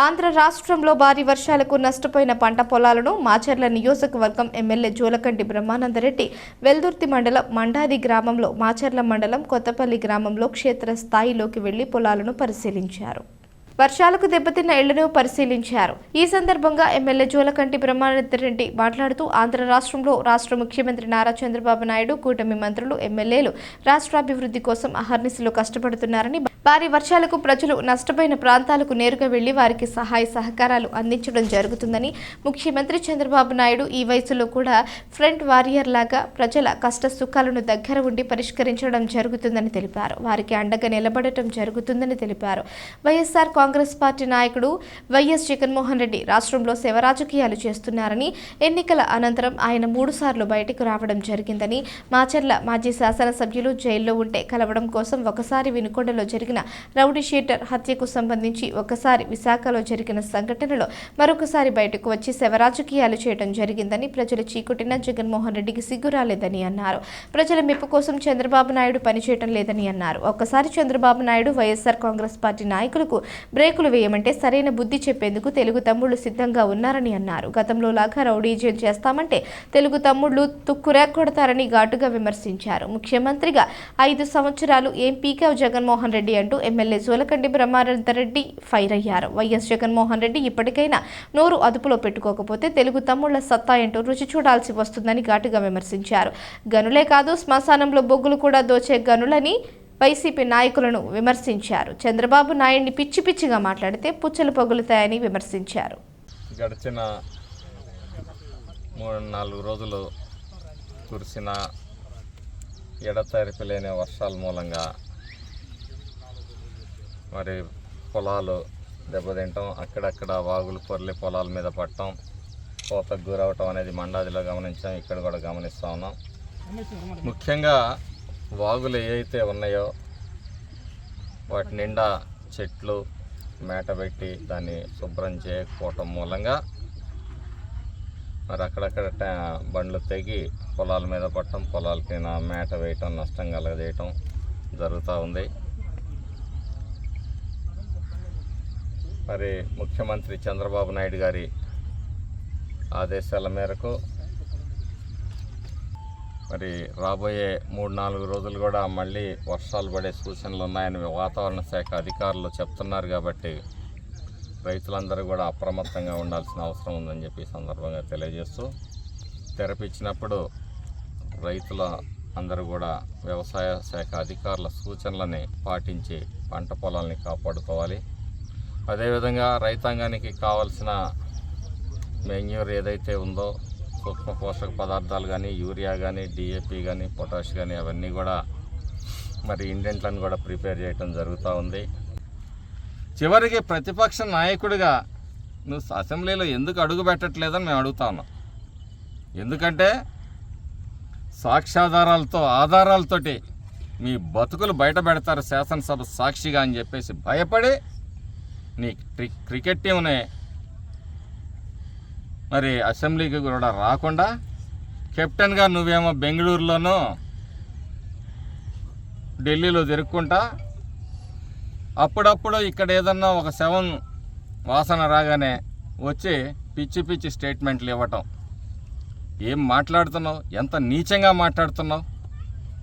ఆంధ్ర రాష్ట్రంలో భారీ వర్షాలకు నష్టపోయిన పంట పొలాలను మాచర్ల నియోజకవర్గం ఎమ్మెల్యే జోలకంటి బ్రహ్మానందరెడ్డి వెల్దుర్తి మండలం మండాది గ్రామంలో మాచర్ల మండలం కొత్తపల్లి గ్రామంలో క్షేత్ర స్థాయిలోకి వెళ్ళి పొలాలను పరిశీలించారు. వర్షాలకు దెబ్బతిన్న ఇళ్ళను పరిశీలించారు. ఈ సందర్భంగా ఎమ్మెల్యే జోలకంటి బ్రహ్మానందరెడ్డి మాట్లాడుతూ ఆంధ్ర రాష్ట్రంలో రాష్ట్ర ముఖ్యమంత్రి నారా చంద్రబాబు నాయుడు కూటమి మంత్రులు ఎమ్మెల్యేలు రాష్ట్రాభివృద్ధి కోసం అహర్నిశలు కష్టపడుతున్నారని భారీ వర్షాలకు ప్రజలు నష్టపోయిన ప్రాంతాలకు నేరుగా వెళ్ళి వారికి సహాయ సహకారాలు అందించడం జరుగుతుందని ముఖ్యమంత్రి చంద్రబాబు నాయుడు ఈ వయసులో కూడా ఫ్రంట్ వారియర్ లాగా ప్రజల కష్ట సుఖాలను దగ్గర ఉండి పరిష్కరించడం జరుగుతుందని తెలిపారు. వారికి అండగా నిలబడటం జరుగుతుందని తెలిపారు. వైఎస్ఆర్ కాంగ్రెస్ పార్టీ నాయకుడు వైఎస్ జగన్మోహన్ రెడ్డి రాష్ట్రంలో శివ రాజకీయాలు చేస్తున్నారని ఎన్నికల అనంతరం ఆయన మూడుసార్లు బయటకు రావడం జరిగిందని మాచర్ల మాజీ శాసనసభ్యులు జైల్లో ఉంటే కలవడం కోసం ఒకసారి వినుకొండలో జరిగిన రౌడీ షీటర్ హత్యకు సంబంధించి ఒకసారి విశాఖలో జరిగిన సంఘటనలో మరొకసారి బయటకు వచ్చి శవ రాజకీయాలు చేయడం జరిగిందని ప్రజలు చీకుటిన జగన్మోహన్ రెడ్డికి సిగ్గు రాలేదని అన్నారు. ప్రజల మెప్పు కోసం చంద్రబాబు నాయుడు పనిచేయడం లేదని అన్నారు. ఒక్కసారి చంద్రబాబు నాయుడు వైఎస్ఆర్ కాంగ్రెస్ పార్టీ నాయకులకు బ్రేకులు వేయమంటే సరైన బుద్ధి చెప్పేందుకు తెలుగు తమ్ముళ్ళు సిద్ధంగా ఉన్నారని అన్నారు. గతంలో లాగా రౌడీజం చేస్తామంటే తెలుగు తమ్ముళ్ళు తుక్కురేకొడతారని ఘాటుగా విమర్శించారు. ముఖ్యమంత్రిగా ఐదు సంవత్సరాలు ఏం జగన్మోహన్ రెడ్డి అంటూ ఎమ్మెల్యే జోలకండి బ్రహ్మానందరెడ్డి ఫైర్ అయ్యారు. వైఎస్ జగన్మోహన్ రెడ్డి ఇప్పటికైనా నోరు అదుపులో పెట్టుకోకపోతే తెలుగు తమ్ముళ్ళ సత్తా ఏంటో రుచి చూడాల్సి వస్తుందని ఘాటుగా విమర్శించారు. గనులే కాదు శ్మశానంలో బొగ్గులు కూడా దోచే గనులని వైసీపీ నాయకులను విమర్శించారు. చంద్రబాబు నాయుడిని పిచ్చి పిచ్చిగా మాట్లాడితే పుచ్చలు పగులుతాయని విమర్శించారు. గడిచిన మూడు నాలుగు రోజులు కురిసిన ఎడతెరిపి లేని వర్షాల మూలంగా మరి పొలాలు దెబ్బతింటాం. అక్కడక్కడ వాగులు పొర్లి పొలాల మీద పట్టడం కోతకు గురవటం అనేది మండాదిలో గమనించాం. ఇక్కడ కూడా గమనిస్తూ ఉన్నాం. ముఖ్యంగా వాగులు ఏవైతే ఉన్నాయో వాటి నిండా చెట్లు మేట పెట్టి దాన్ని శుభ్రం చేయకపోవటం మూలంగా మరి అక్కడక్కడ బండ్లు తెగి పొలాల మీద పట్టడం పొలాలకి మేట వేయటం నష్టం కలగజేయటం జరుగుతూ ఉంది. మరి ముఖ్యమంత్రి చంద్రబాబు నాయుడు గారి ఆదేశాల మేరకు మరి రాబోయే మూడు నాలుగు రోజులు కూడా మళ్ళీ వర్షాలు పడే సూచనలు ఉన్నాయని వాతావరణ శాఖ అధికారులు చెప్తున్నారు కాబట్టి రైతులందరూ కూడా అప్రమత్తంగా ఉండాల్సిన అవసరం ఉందని చెప్పి సందర్భంగా తెలియజేస్తూ తెరపించినప్పుడు రైతుల అందరూ కూడా వ్యవసాయ శాఖ అధికారుల సూచనలని పాటించి పంట పొలాల్ని కాపాడుకోవాలి. అదేవిధంగా రైతాంగానికి కావలసిన మెన్యూర్ ఏదైతే ఉందో సూక్ష్మ పోషక పదార్థాలు కానీ యూరియా కానీ డిఏపి కానీ పొటాష్ కానీ అవన్నీ కూడా మరి ఇండెంట్లను కూడా ప్రిపేర్ చేయటం జరుగుతూ ఉంది. చివరికి ప్రతిపక్ష నాయకుడిగా నువ్వు అసెంబ్లీలో ఎందుకు అడుగు పెట్టట్లేదని మేము అడుగుతా ఉన్నాం. ఎందుకంటే సాక్ష్యాధారాలతో ఆధారాలతోటి మీ బతుకులు బయట పెడతారు శాసనసభ సాక్షిగా అని చెప్పేసి భయపడి నీ క్రికెట్ టీంనే మరి అసెంబ్లీకి కూడా రాకుండా కెప్టెన్గా నువ్వేమో బెంగళూరులోనూ ఢిల్లీలో తిరుక్కుంటా అప్పుడప్పుడు ఇక్కడ ఏదన్నా ఒక శవం వాసన రాగానే వచ్చి పిచ్చి పిచ్చి స్టేట్మెంట్లు ఇవ్వటం. ఏం మాట్లాడుతున్నావు? ఎంత నీచంగా మాట్లాడుతున్నావు?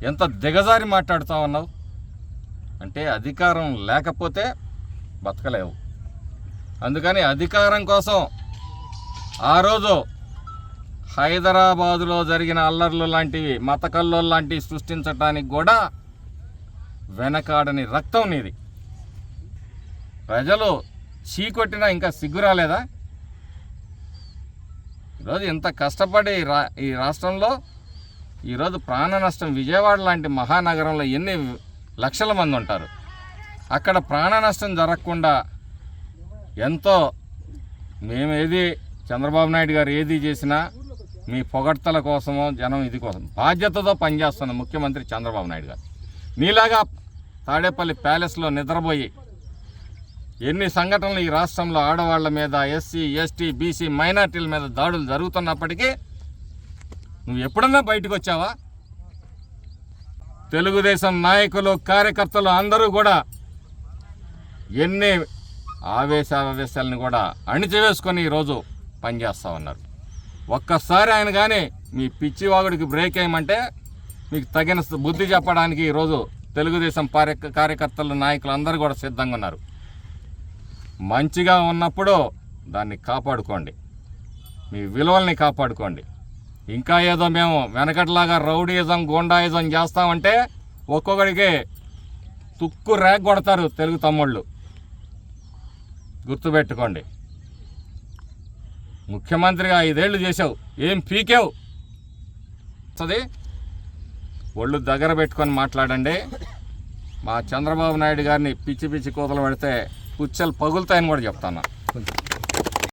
ఎంత దిగజారి మాట్లాడుతూ ఉన్నావు? అంటే అధికారం లేకపోతే బతకలేవు. అందుకని అధికారం కోసం ఆ రోజు హైదరాబాదులో జరిగిన అల్లర్లు లాంటివి మతకల్లో లాంటివి సృష్టించడానికి కూడా వెనకాడని రక్తం నీది. ప్రజలు చీకొట్టినా ఇంకా సిగ్గు రాలేదా? ఈరోజు ఇంత కష్టపడి రా ఈ రాష్ట్రంలో ఈరోజు ప్రాణ నష్టం విజయవాడ లాంటి మహానగరంలో ఎన్ని లక్షల మంది ఉంటారు? అక్కడ ప్రాణ నష్టం జరగకుండా ఎంతో మేము ఏది చంద్రబాబు నాయుడు గారు ఏది చేసినా మీ పొగడ్తల కోసమో జనం ఇది కోసం బాధ్యతతో పనిచేస్తున్న ముఖ్యమంత్రి చంద్రబాబు నాయుడు గారు. మీలాగా తాడేపల్లి ప్యాలెస్లో నిద్రపోయి ఎన్ని సంఘటనలు ఈ రాష్ట్రంలో ఆడవాళ్ళ మీద ఎస్సీ ఎస్టీ బీసీ మైనార్టీల మీద దాడులు జరుగుతున్నప్పటికీ నువ్వు ఎప్పుడన్నా బయటకు వచ్చావా? తెలుగుదేశం నాయకులు కార్యకర్తలు అందరూ కూడా ఎన్ని ఆవేశావేశాలను కూడా అణిచివేసుకొని ఈరోజు పనిచేస్తూ ఉన్నారు ఒక్కసారి ఆయన కానీ మీ పిచ్చివాగుడికి బ్రేక్ వేయమంటే మీకు తగిన బుద్ధి చెప్పడానికి ఈరోజు తెలుగుదేశం కార్య కార్యకర్తలు నాయకులు అందరూ కూడా సిద్ధంగా ఉన్నారు. మంచిగా ఉన్నప్పుడు దాన్ని కాపాడుకోండి. మీ విలువల్ని కాపాడుకోండి. ఇంకా ఏదో మేము వెనకట్లాగా రౌడీయిజం గోండాయిజం చేస్తామంటే ఒక్కొక్కడికి తుక్కు రేగ్ కొడతారు తెలుగు తమ్ముళ్ళు. గుర్తుపెట్టుకోండి. ముఖ్యమంత్రిగా ఐదేళ్ళు చేసావు ఏం పీకావు? చది. ఒళ్ళు దగ్గర పెట్టుకొని మాట్లాడండి. మా చంద్రబాబు నాయుడు గారిని పిచ్చి పిచ్చి కూతలు పెడితే పుచ్చలు పగులుతాయని కూడా చెప్తాను.